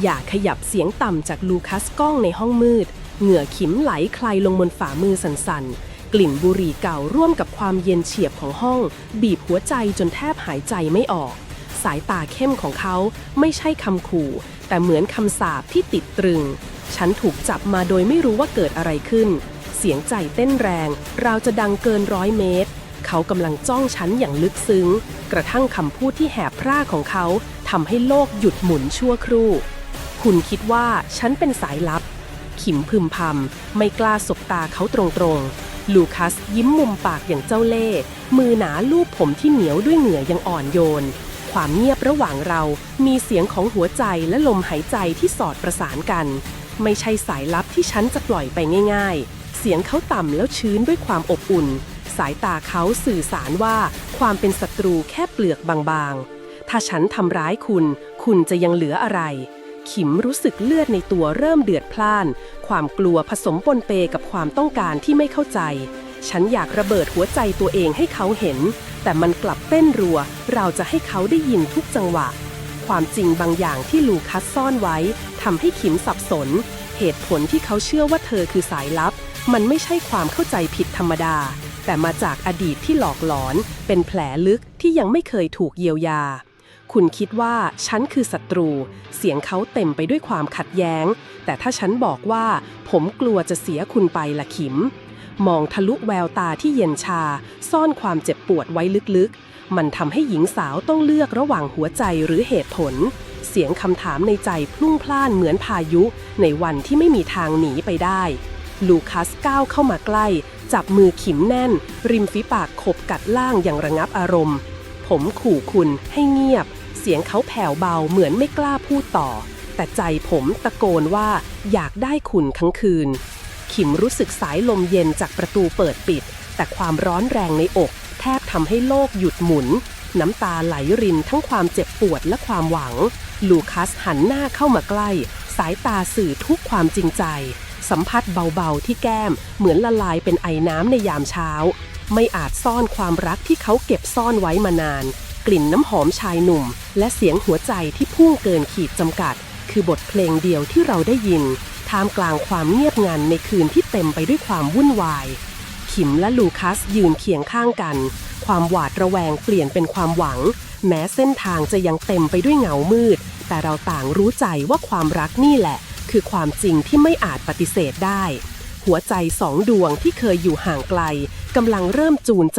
อย่าขยับเสียงต่ำจากลูคัสกล้องในห้องมืด เหงื่อขิมไหลคลายลงบนฝ่ามือสั่นๆ กลิ่นบุหรี่เก่าร่วมกับความเย็นเฉียบของห้อง บีบหัวใจจนแทบหายใจไม่ออก สายตาเข้มของเขาไม่ใช่คำขู่ แต่เหมือนคำสาปที่ติดตรึง ฉันถูกจับมาโดยไม่รู้ว่าเกิดอะไรขึ้น เสียงใจเต้นแรง ราวจะดังเกินร้อยเมตร เขากำลังจ้องฉันอย่างลึกซึ้ง กระทั่งคำพูดที่แหบพร่าของเขาทำให้โลกหยุดหมุนชั่วครู่ คุณคิดว่าฉันเป็นสายลับ ขิมพึมพำไม่กล้าสบตาเขาตรงๆ ลูคัสยิ้มมุมปากอย่างเจ้าเล่ห์มือหนาลูบผมที่เหนียวด้วยเหงื่อยังอ่อนโยน ความเงียบระหว่างเรามีเสียงของหัวใจและลมหายใจที่สอดประสานกัน ไม่ใช่สายลับที่ฉันจะปล่อยไปง่ายๆ เสียงเขาต่ำแล้วชื้นด้วยความอบอุ่น สายตาเขาสื่อสารว่าความเป็นศัตรูแค่เปลือกบางๆ ถ้าฉันทำร้ายคุณ คุณจะยังเหลืออะไร ขิมรู้สึกเลือดในตัวเริ่มเดือดพล่าน ความกลัวผสมปนเปกับความต้องการที่ไม่เข้าใจ ฉันอยากระเบิดหัวใจตัวเองให้เขาเห็น แต่มันกลับเต้นรัว เราจะให้เขาได้ยินทุกจังหวะ ความจริงบางอย่างที่ลูคัสซ่อนไว้ทำให้ขิมสับสน เหตุผลที่เขาเชื่อว่าเธอคือสายลับ มันไม่ใช่ความเข้าใจผิดธรรมดา แต่มาจากอดีตที่หลอกหลอน เป็นแผลลึกที่ยังไม่เคยถูกเยียวยา คุณคิดว่าฉันคือศัตรู เสียงเขาเต็มไปด้วยความขัดแย้ง แต่ถ้าฉันบอกว่า ผมกลัวจะเสียคุณไปละขิม มองทะลุแววตาที่เย็นชา ซ่อนความเจ็บปวดไว้ลึกๆ มันทำให้หญิงสาวต้องเลือกระหว่างหัวใจหรือเหตุผล เสียงคำถามในใจพลุ่งพล่านเหมือนพายุ ในวันที่ไม่มีทางหนีไปได้ ลูคัสก้าวเข้ามาใกล้ จับมือขิมแน่น ริมฝีปากขบกัดล่างอย่างระงับอารมณ์ผมขู่คุณให้เงียบ เสียงเขาแผ่วเบาเหมือนไม่กล้าพูดต่อ แต่ใจผมตะโกนว่าอยากได้คุณทั้งคืน ขิมรู้สึกสายลมเย็นจากประตูเปิดปิด แต่ความร้อนแรงในอก แทบทำให้โลกหยุดหมุน น้ำตาไหลรินทั้งความเจ็บปวดและความหวัง ลูคัสหันหน้าเข้ามาใกล้ สายตาสื่อทุกความจริงใจ สัมผัสเบาๆที่แก้มเหมือนละลายเป็นไอน้ำในยามเช้า ไม่อาจซ่อนความรักที่เขาเก็บซ่อนไว้มานาน กลิ่นน้ำหอมชายหนุ่ม และเสียงหัวใจที่พุ่งเกินขีดจำกัด คือบทเพลงเดียวที่เราได้ยิน ท่ามกลางความเงียบงันในคืนที่เต็มไปด้วยความวุ่นวาย ขิมและลูคัสยืนเคียงข้างกัน ความหวาดระแวงเปลี่ยนเป็นความหวัง แม้เส้นทางจะยังเต็มไปด้วยเงามืด แต่เราต่างรู้ใจว่าความรักนี่แหละ คือความจริงที่ไม่อาจปฏิเสธได้หัวใจสองดวงที่เคยอยู่ห่างไกลกำลังเริ่มจูนจ